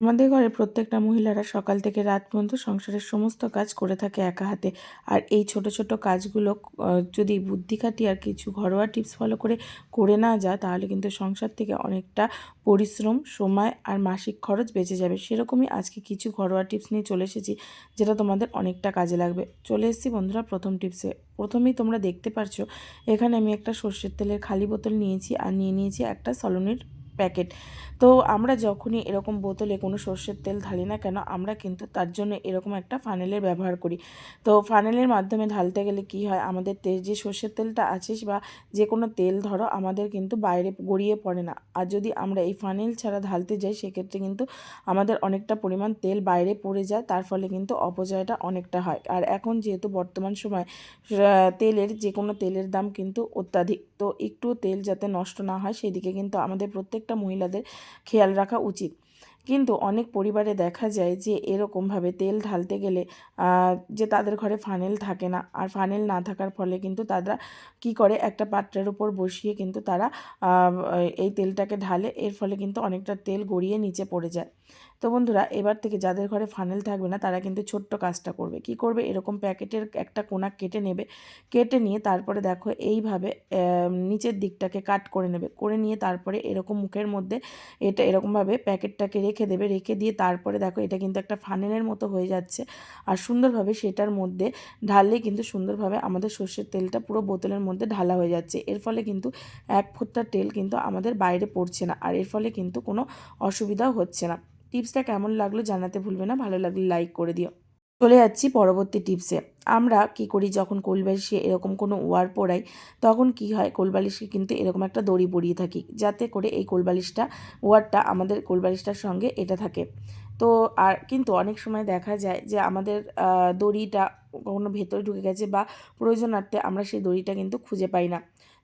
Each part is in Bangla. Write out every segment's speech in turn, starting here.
আমাদের ঘরে প্রত্যেকটা মহিলারা সকাল থেকে রাত পর্যন্ত সংসারের সমস্ত কাজ করে থাকে একা হাতে। আর এই ছোট ছোট কাজগুলো যদি বুদ্ধি খাটিয়ে আর কিছু ঘরোয়া টিপস ফলো করে করে না যায় তাহলে কিন্তু সংসার থেকে অনেকটা পরিশ্রম, সময় আর মাসিক খরচ বেঁচে যাবে। সেরকমই আজকে কিছু ঘরোয়া টিপস নিয়ে চলে এসেছি, যেটা তোমাদের অনেকটা কাজে লাগবে। চলে এসেছি বন্ধুরা প্রথম টিপসে। প্রথমেই তোমরা দেখতে পারছ, এখানে আমি একটা সর্ষের তেলের খালি বোতল নিয়েছি, আর নিয়ে নিয়েছি একটা সলোনির প্যাকেট তো আমরা যখনই এরকম বোতলে কোনো সর্ষের তেল ঢালি না কেন, আমরা কিন্তু তার জন্য এরকম একটা ফানেলের ব্যবহার করি। তো ফানেলের মাধ্যমে ঢালতে গেলে কি হয়, আমাদের তেল যে সর্ষের তেলটা আছে বা যে কোনো তেল ধরো, আমাদের কিন্তু বাইরে গড়িয়ে পড়ে না। আর যদি আমরা এই ফানেল ছাড়া ঢালতে যাই, সেক্ষেত্রে কিন্তু আমাদের অনেকটা পরিমাণ তেল বাইরে পড়ে যায়, তার ফলে কিন্তু অপচয়টা অনেকটা হয়। আর এখন যেহেতু বর্তমান সময় তেলের যে কোনো তেলের দাম কিন্তু অত্যাধিক। তো একটু তেল যাতে নষ্ট না হয়, সেদিকে কিন্তু আমাদের প্রত্যেকটা মহিলাদের খেয়াল রাখা উচিত। কিন্তু অনেক পরিবারে দেখা যায় যে, এরকমভাবে তেল ঢালতে গেলে যে তাদের ঘরে ফানেল থাকে না। আর ফানেল না থাকার ফলে কিন্তু তারা কি করে? একটা পাত্রের উপর বসিয়ে কিন্তু তারা এই তেলটাকে ঢালে। এর ফলে কিন্তু অনেকটা তেল গড়িয়ে নিচে পড়ে যায়। তো বন্ধুরা, এবার থেকে যাদের ঘরে ফানেল থাকবে না, তারা কিন্তু ছোট্ট কাজটা করবে। কি করবে? এরকম প্যাকেটের একটা কোনা কেটে নেবে। কেটে নিয়ে তারপরে দেখো এইভাবে নিচের দিকটাকে কাট করে নেবে। করে নিয়ে তারপরে এরকম মুখের মধ্যে এটা এরকমভাবে প্যাকেটটাকে রেখে দেবে। রেখে দিয়ে তারপরে দেখো এটা কিন্তু একটা ফানেলের মতো হয়ে যাচ্ছে। আর সুন্দরভাবে সেটার মধ্যে ঢাললেই কিন্তু সুন্দরভাবে আমাদের সর্ষের তেলটা পুরো বোতলের মধ্যে ঢালা হয়ে যাচ্ছে। এর ফলে কিন্তু এক ফোঁটা তেল কিন্তু আমাদের বাইরে পড়ছে না। আর এর ফলে কিন্তু কোনো অসুবিধাও হচ্ছে না। টিপসটা কেমন লাগল জানাতে ভুলবে না, ভালো লাগলে লাইক করে দিও। চলে যাচ্ছি পরবর্তী টিপসে আমরা কি করি যখন কোলবালিশে এরকম কোনো ওয়ার পড়াই, তখন কি হয়? কোলবালিশে কিন্তু এরকম একটা দড়ি পরিয়ে থাকি, যাতে করে এই কোলবালিশটা, ওয়ারটা আমাদের কোলবালিশটার সঙ্গে এটা থাকে। তো আর কিন্তু অনেক সময় দেখা যায় যে আমাদের দড়িটা কখনো ভেতরে ঢুকে গেছে বা প্রয়োজনার্থে আমরা সেই দড়িটা কিন্তু খুঁজে পাই না।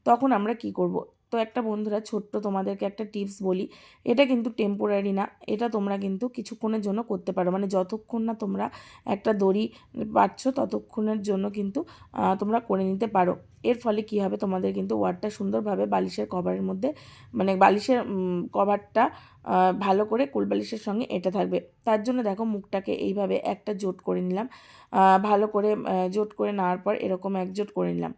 তখন আমরা কি করব? তো একটা বন্ধুরা ছোট্ট তোমাদেরকে একটা টিপস বলি, এটা কিন্তু টেম্পোরারি না, এটা তোমরা কিন্তু কিছুক্ষণের জন্য করতে পারো। মানে যতক্ষণ না তোমরা একটা দড়ি পাচ্ছ ততক্ষণের জন্য কিন্তু তোমরা করে নিতে পারো। এর ফলে কি হবে? তোমাদের কিন্তু ওয়ারটা সুন্দরভাবে বালিশের কভারের মধ্যে মানে বালিশের কভারটা ভালো করে কুলবালিশের সঙ্গে এটা থাকবে। তার জন্য দেখো মুখটাকে এইভাবে একটা জোট করে নিলাম ভালো করে জোট করে নেওয়ার পর এরকম এক জোট করে নিলাম।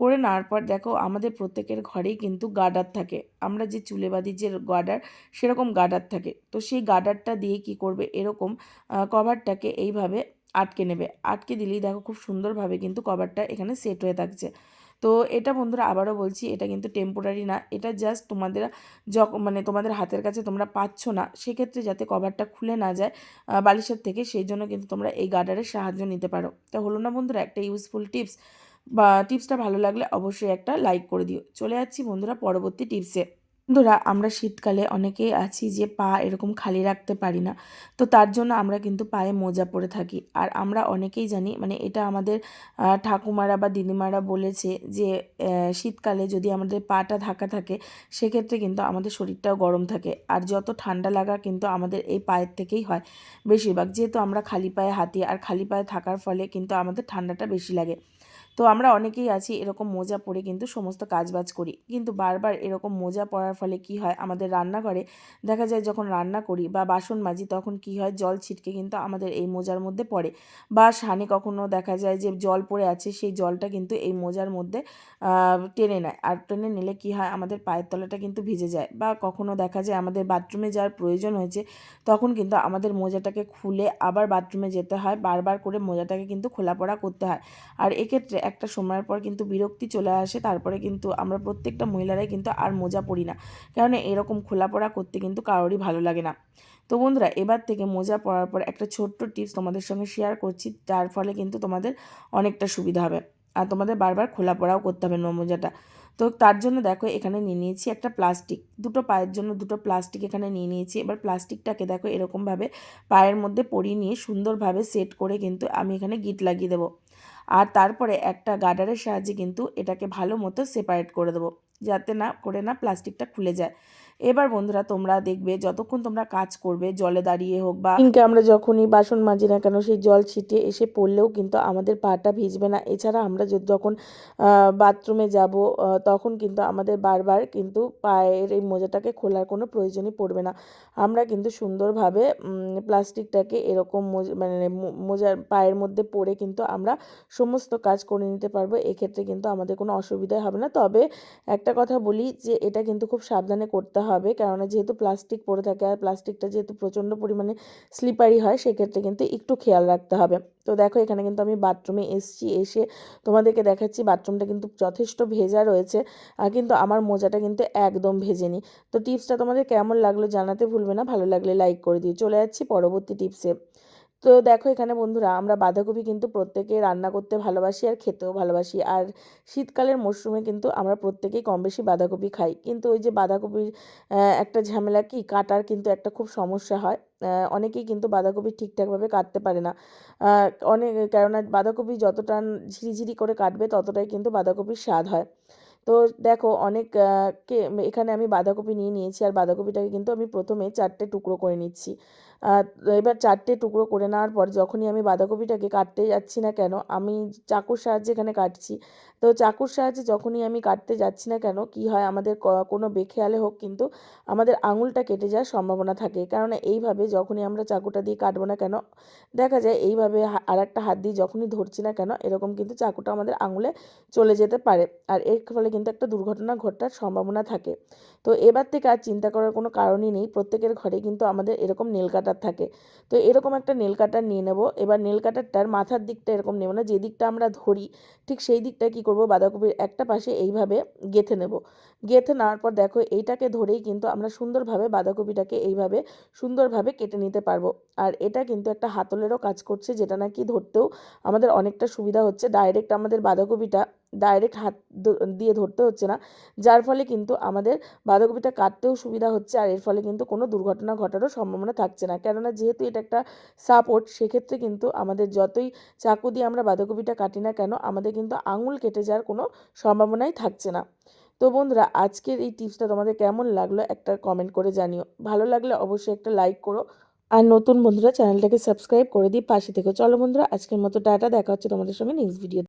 করে নেওয়ার পর দেখো আমাদের প্রত্যেকের ঘরেই কিন্তু গার্ডার থাকে। আমরা যে চুলে বাঁধি যে গার্ডার সেরকম গার্ডার থাকে। তো সেই গার্ডারটা দিয়ে কি করবে? এরকম কভারটাকে এইভাবে আটকে নেবে। আটকে দিলেই দেখো খুব সুন্দরভাবে কিন্তু কভারটা এখানে সেট হয়ে থাকছে। তো এটা বন্ধুরা আবারও বলছি, এটা কিন্তু টেম্পোরারি না। এটা জাস্ট তোমাদের যখন মানে তোমাদের হাতের কাছে তোমরা পাচ্ছ না। সেক্ষেত্রে যাতে কভারটা খুলে না যায় বালিশের থেকে, সেই জন্য কিন্তু তোমরা এই গার্ডারের সাহায্য নিতে পারো। তা হলো না বন্ধুরা, একটা ইউজফুল টিপস বা টিপসটা ভালো লাগলে অবশ্যই একটা লাইক করে দিও। চলে যাচ্ছি বন্ধুরা পরবর্তী টিপসে। বন্ধুরা, আমরা শীতকালে অনেকেই আছি যে পা এরকম খালি রাখতে পারি না। তো তার জন্য আমরা কিন্তু পায়ে মোজা পরে থাকি। আর আমরা অনেকেই জানি মানে এটা আমাদের ঠাকুমারা বা দিদিমারা বলেছে যে শীতকালে যদি আমাদের পাটা ঢাকা থাকে, সেক্ষেত্রে কিন্তু আমাদের শরীরটাও গরম থাকে। আর যত ঠান্ডা লাগা কিন্তু আমাদের এই পায়ের থেকেই হয়। বেশিরভাগ যেহেতু আমরা খালি পায়ে হাঁটি, আর খালি পায়ে থাকার ফলে কিন্তু আমাদের ঠান্ডাটা বেশি লাগে। তো আমরা অনেকেই আছি এরকম মোজা পরে কিন্তু সমস্ত কাজবাজ করি। কিন্তু বারবার এরকম মোজা পরার ফলে কি হয়? আমাদের রান্নাঘরে দেখা যায় যখন রান্না করি বা বাসন মাজি তখন কি হয়? জল ছিটকে কিন্তু আমাদের এই মোজার মধ্যে পড়ে। বা সানে কখনো দেখা যায় যে জল পড়ে আছে সেই জলটা কিন্তু এই মোজার মধ্যে টেনে নেয়। আর টেনে নিলে কি হয়? আমাদের পায়ের তলাটা কিন্তু ভিজে যায়। বা কখনো দেখা যায় আমাদের বাথরুমে যাওয়ার প্রয়োজন হয়েছে, তখন কিন্তু আমাদের মোজাটাকে খুলে আবার বাথরুমে যেতে হয়। বারবার করে মোজাটাকে কিন্তু খোলা পড়া করতে হয়। আর এক্ষেত্রে একটা সময়ের পর কিন্তু বিরক্তি চলে আসে, তারপরে কিন্তু আমরা প্রত্যেকটা মহিলারাই কিন্তু আর মোজা পরি না। কারণ এরকম খোলা পড়া করতে কিন্তু কারোরই ভালো লাগে না। তো বন্ধুরা, এবার থেকে মোজা পরার পর একটা ছোট্ট টিপস তোমাদের সঙ্গে শেয়ার করছি, যার ফলে কিন্তু তোমাদের অনেকটা সুবিধা হবে। আর তোমাদের বারবার খোলা পড়াও করতে হবে মোজাটা। তো তার জন্য দেখো, এখানে নিয়ে নিয়েছি একটা প্লাস্টিক দুটো পায়ের জন্য দুটো প্লাস্টিক এখানে নিয়ে নিয়েছি। এবার প্লাস্টিকটাকে দেখো, এরকমভাবে পায়ের মধ্যে পরিয়ে নিয়ে সুন্দরভাবে সেট করে কিন্তু আমি এখানে গিট লাগিয়ে দেবো। আর তারপরে একটা গার্ডারের সাহায্যে কিন্তু এটাকে ভালো মতো সেপারেট করে দেবো, যাতে না, করে না প্লাস্টিকটা খুলে যায়। এবার বন্ধুরা তোমরা দেখবে যতক্ষণ তোমরা কাজ করবে, জলে দাঁড়িয়ে হোক বা সিঙ্কে আমরা যখনই বাসন মাজি না কেন, সেই জল ছিটিয়ে এসে পড়লেও কিন্তু আমাদের পাটা ভিজবে না। এছাড়া আমরা যখন বাথরুমে যাব তখন কিন্তু আমাদের বারবার কিন্তু পায়ের এই মোজাটাকে খোলার কোনো প্রয়োজনই পড়বে না। আমরা কিন্তু সুন্দরভাবে প্লাস্টিকটাকে এরকম মানে মোজার পায়ের মধ্যে পরে কিন্তু আমরা সমস্ত কাজ করে নিতে পারব। এক্ষেত্রে কিন্তু আমাদের কোনো অসুবিধা হবে না। তবে একটা কথা বলি যে, এটা কিন্তু খুব সাবধানে করতে হবে। কেননা যেহেতু প্লাস্টিক পরে থাকে আর প্লাস্টিকটা যেহেতু প্রচণ্ড পরিমাণে স্লিপারি হয়, সেক্ষেত্রে কিন্তু একটু খেয়াল রাখতে হবে। তো দেখো, এখানে কিন্তু আমি বাথরুমে এসছি, এসে তোমাদেরকে দেখাচ্ছি বাথরুমটা কিন্তু যথেষ্ট ভেজা রয়েছে আর কিন্তু আমার মোজাটা কিন্তু একদম ভেজেনি। তো টিপসটা তোমাদের কেমন লাগল জানাতে ভুলবে না, ভালো লাগলে লাইক করে দিও। চলে যাচ্ছি পরবর্তী টিপসে তো দেখো এখানে বন্ধুরা, আমরা বাঁধাকপি কিন্তু প্রত্যেকে রান্না করতে ভালোবাসি আর খেতেও ভালোবাসি। আর শীতকালের মরশুমে কিন্তু আমরা প্রত্যেকেই কম বেশি বাঁধাকপি খাই। কিন্তু ওই যে বাঁধাকপির একটা ঝামেলা কি? কাটার কিন্তু একটা খুব সমস্যা হয়। অনেকেই কিন্তু বাঁধাকপি ঠিকঠাকভাবে কাটতে পারে না। অনেক, কেননা বাঁধাকপি যতটা ঝিরিঝিরি করে কাটবে ততটাই কিন্তু বাঁধাকপির স্বাদ হয়। তো দেখো অনেক কে এখানে আমি বাঁধাকপি নিয়ে নিয়েছি আর বাঁধাকপিটাকে কিন্তু আমি প্রথমে চারটে টুকরো করে নিচ্ছি। এবার চারটে টুকরো করে নেওয়ার পর যখনই আমি বাঁধাকপিটাকে কাটতে যাচ্ছি না কেন, আমি চাকুর সাহায্যে এখানে কাটছি। তো চাকুর সাহায্যে যখনই আমি কাটতে যাচ্ছি না কেন, কি হয় আমাদের কোনো বেখেয়ালে হোক কিন্তু আমাদের আঙুলটা কেটে যাওয়ার সম্ভাবনা থাকে। কারণ এইভাবে যখনই আমরা চাকুটা দিয়ে কাটবো না কেন, দেখা যায় এইভাবে আর একটা হাত দিয়ে যখনই ধরছি না কেন, এরকম কিন্তু চাকুটা আমাদের আঙুলে চলে যেতে পারে। আর এর ফলে কিন্তু একটা দুর্ঘটনা ঘটার সম্ভাবনা থাকে। তো এবার থেকে আর চিন্তা করার কোনো কারণই নেই। প্রত্যেকের ঘরে কিন্তু আমাদের এরকম নেল কাটার থাকে। তো এরকম একটা নেল কাটার নিয়ে নেব। এবার নেল কাটারটার মাথার দিকটা এরকম নেব না। যে দিকটা আমরা ধরি, ঠিক সেই দিকটা কী করব? বাঁধাকপির একটা পাশে এইভাবে গেঁথে নেব। গেঁথে নেওয়ার পর দেখো, এইটাকে ধরেই কিন্তু আমরা সুন্দরভাবে বাঁধাকপিটাকে এইভাবে সুন্দরভাবে কেটে নিতে পারব। আর এটা কিন্তু একটা হাতলেরও কাজ করছে, যেটা নাকি ধরতেও আমাদের অনেকটা সুবিধা হচ্ছে। ডাইরেক্ট আমাদের বাঁধাকপিটা ডাইরেক্ট হাত দিয়ে ধরতে হচ্ছে না। যার ফলে কিন্তু আমাদের বাঁধাকপিটা কাটতেও সুবিধা হচ্ছে আর এর ফলে কিন্তু কোনো দুর্ঘটনা ঘটারও সম্ভাবনা থাকছে না। কেননা যেহেতু এটা একটা সাপোর্ট সেক্ষেত্রে কিন্তু আমাদের যতই চাকু দিয়ে আমরা বাঁধাকপিটা কাটি না কেন, আমাদের কিন্তু আঙুল কেটে যাওয়ার কোনো সম্ভাবনাই থাকছে না। তো বন্ধুরা, আজকের এই টিপসটা তোমাদের কেমন লাগল একটা কমেন্ট করে জানিও। ভালো লাগলে অবশ্যই একটা লাইক করো। আর নতুন বন্ধুরা, চ্যানেলটাকে সাবস্ক্রাইব করে দিই পাশে থেকে। চলো বন্ধুরা, আজকের মতো টাটা, দেখা হচ্ছে তোমাদের সঙ্গে নেক্সট ভিডিও